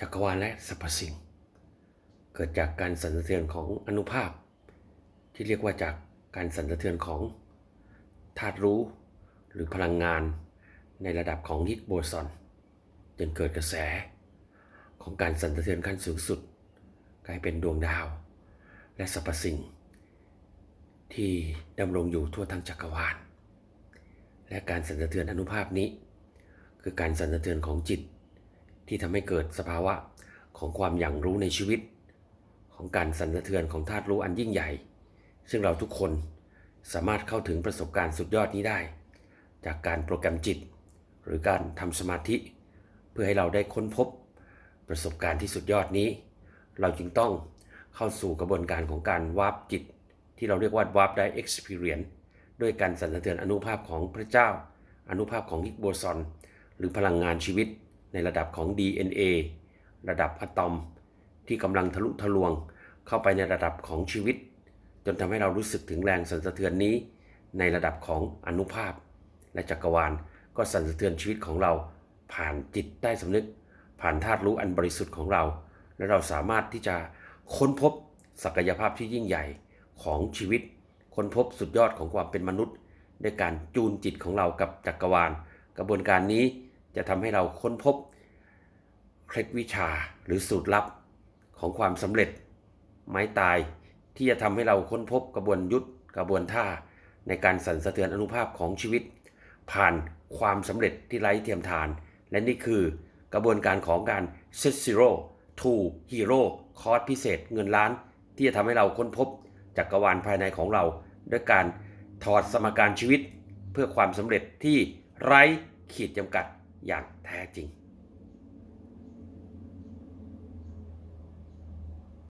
จักรวาลและสรรพสิ่ง เกิดจากการสั่นสะเทือนของอนุภาคที่เรียกว่าจากการสั่นสะเทือนของธาตุรู้หรือพลังงานในระดับของฮิกโบซอนจนเกิดกระแส ของการสั่นสะเทือนขั้นสูงสุด กลายเป็นดวงดาว และสรรพสิ่ง ที่ดำรงอยู่ทั่วทั้งจักรวาลและการสั่นสะเทือนอนุภาพนี้ คือการสั่นสะเทือนของจิต ที่ทำให้เกิดสภาวะของความอย่างรู้ในชีวิต ของการสั่นสะเทือนของธาตุรู้อันยิ่งใหญ่ ซึ่งเราทุกคนสามารถเข้าถึงประสบการณ์สุดยอดนี้ได้ จากการโปรแกรมจิต หรือการทำสมาธิ เพื่อให้เราได้ค้นพบประสบการณ์ที่สุดยอดนี้ เราจึงต้องเข้าสู่กระบวนการของการวาร์ปจิต ที่เราเรียกว่าวาร์ปได้ experience ด้วยการสั่นสะเทือนอนุภาพของพระเจ้า อนุภาพของฮิกโบซอน หรือพลังงานชีวิต ระดับของ DNA ระดับอะตอมที่กำลังทะลุทะลวงเข้าไปในระดับของชีวิต จนทำให้เรารู้สึกถึงแรงสั่นสะเทือนนี้ ในระดับของอนุภาพ และจักรวาลก็สั่นสะเทือนชีวิตของเราผ่านจิตใต้สำนึก ผ่านธาตุรู้อันบริสุทธิ์ของเรา และเราสามารถที่จะค้นพบศักยภาพที่ยิ่งใหญ่ของชีวิต ค้นพบสุดยอดของความเป็นมนุษย์ ด้วยการจูนจิตของเรากับจักรวาล กระบวนการนี้ จะทำให้เราค้นพบเคล็ดวิชาหรือสูตรลับของความสำเร็จไม้ตายที่จะทำให้เราค้นพบกระบวนยุทธกระบวนท่าในการสั่นสะเทือนอนุภาพของชีวิต ผ่านความสำเร็จที่ไร้เทียมทาน และนี่คือกระบวนการของการ Set Zero to Hero คอร์สพิเศษเงินล้าน ที่จะทำให้เราค้นพบจักรวาลภายในของเรา ด้วยการถอดสมการชีวิต เพื่อความสำเร็จที่ไร้ขีดจำกัด อย่างแท้จริง